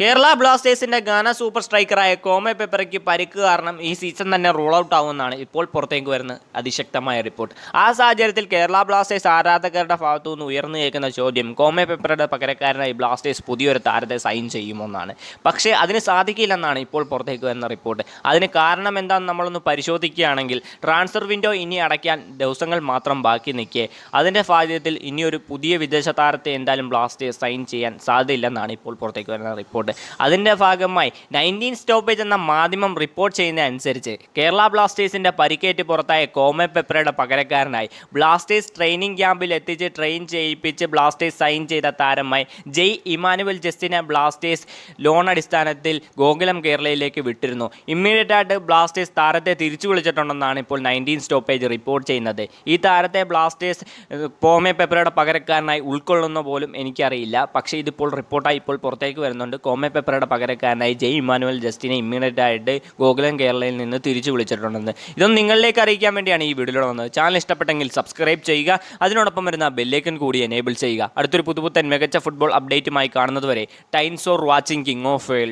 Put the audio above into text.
കേരള ബ്ലാസ്റ്റേഴ്സിന്റെ ഗാന സൂപ്പർ സ്ട്രൈക്കറായ കോമെ പെപ്പറയ്ക്ക് പരിക്ക് കാരണം ഈ സീസൺ തന്നെ റൂൾ ഔട്ട് ആവുമെന്നാണ് ഇപ്പോൾ പുറത്തേക്ക് വരുന്ന അതിശക്തമായ റിപ്പോർട്ട്. ആ സാഹചര്യത്തിൽ കേരള ബ്ലാസ്റ്റേഴ്സ് ആരാധകരുടെ ഭാഗത്തു നിന്ന് ഉയർന്നു കേൾക്കുന്ന ചോദ്യം കോമെ പെപ്പറുടെ പകരക്കാരനായി ബ്ലാസ്റ്റേഴ്സ് പുതിയൊരു താരത്തെ സൈൻ ചെയ്യുമെന്നാണ്. പക്ഷേ അതിന് സാധിക്കില്ലെന്നാണ് ഇപ്പോൾ പുറത്തേക്ക് വരുന്ന റിപ്പോർട്ട്. അതിന് കാരണം എന്താണെന്ന് നമ്മളൊന്ന് പരിശോധിക്കുകയാണെങ്കിൽ ട്രാൻസ്ഫർ വിൻഡോ ഇനി അടയ്ക്കാൻ ദിവസങ്ങൾ മാത്രം ബാക്കി നിൽക്കെ. അതിന്റെ സാഹചര്യത്തിൽ ഇനിയൊരു പുതിയ വിദേശ താരത്തെ എന്തായാലും ബ്ലാസ്റ്റേഴ്സ് സൈൻ ചെയ്യാൻ സാധ്യതയില്ലെന്നാണ് ഇപ്പോൾ പുറത്തേക്ക് വരുന്ന റിപ്പോർട്ട്. അതിന്റെ ഭാഗമായി നയന്റീൻ സ്റ്റോപ്പേജ് എന്ന മാധ്യമം റിപ്പോർട്ട് ചെയ്യുന്ന അനുസരിച്ച് കേരള ബ്ലാസ്റ്റേഴ്സിന്റെ പരിക്കേറ്റ് പുറത്തായ കോമെ പെപ്പറയുടെ പകരക്കാരനായി ബ്ലാസ്റ്റേഴ്സ് ട്രെയിനിങ് ക്യാമ്പിൽ എത്തിച്ച് ട്രെയിൻ ചെയ്യിപ്പിച്ച് ബ്ലാസ്റ്റേഴ്സ് സൈൻ ചെയ്ത താരമായി ജെയ് ഇമാനുവൽ ജസ്റ്റിനെ ബ്ലാസ്റ്റേഴ്സ് ലോൺ അടിസ്ഥാനത്തിൽ ഗോകുലം കേരളയിലേക്ക് വിട്ടിരുന്നു. ഇമ്മീഡിയറ്റ് ആയിട്ട് ബ്ലാസ്റ്റേഴ്സ് താരത്തെ തിരിച്ചു വിളിച്ചിട്ടുണ്ടെന്നാണ് ഇപ്പോൾ നയന്റീൻ സ്റ്റോപ്പേജ് റിപ്പോർട്ട് ചെയ്യുന്നത്. ഈ താരത്തെ ബ്ലാസ്റ്റേഴ്സ് പോമേ പെപ്പറയുടെ പകരക്കാരനായി ഉൾക്കൊള്ളുന്ന പോലും എനിക്കറിയില്ല. പക്ഷേ ഇതിപ്പോൾ റിപ്പോർട്ടായി ഇപ്പോൾ പുറത്തേക്ക് വരുന്നുണ്ട് കോമെ പേപ്പറുടെ പകരക്കാരനായി ജെയ് ഇമ്മാനുവൽ ജസ്റ്റിനെ ഇമ്മീഡിയറ്റ് ആയിട്ട് ഗോകുലം കേരളയിൽ നിന്ന് തിരിച്ചു വിളിച്ചിട്ടുണ്ടെന്ന്. ഇതൊന്നും നിങ്ങളിലേക്ക് അറിയിക്കാൻ വേണ്ടിയാണ് ഈ വീഡിയോ വന്നത്. ചാനൽ ഇഷ്ടപ്പെട്ടെങ്കിൽ സബ്സ്ക്രൈബ് ചെയ്യുക. അതിനോടൊപ്പം വരുന്ന ബെല്ലേക്കൻ കൂടി എനേബിൾ ചെയ്യുക. അടുത്തൊരു പുതുപുത്തൻ മികച്ച ഫുട്ബോൾ അപ്ഡേറ്റുമായി കാണുന്നതുവരെ times or watching king of world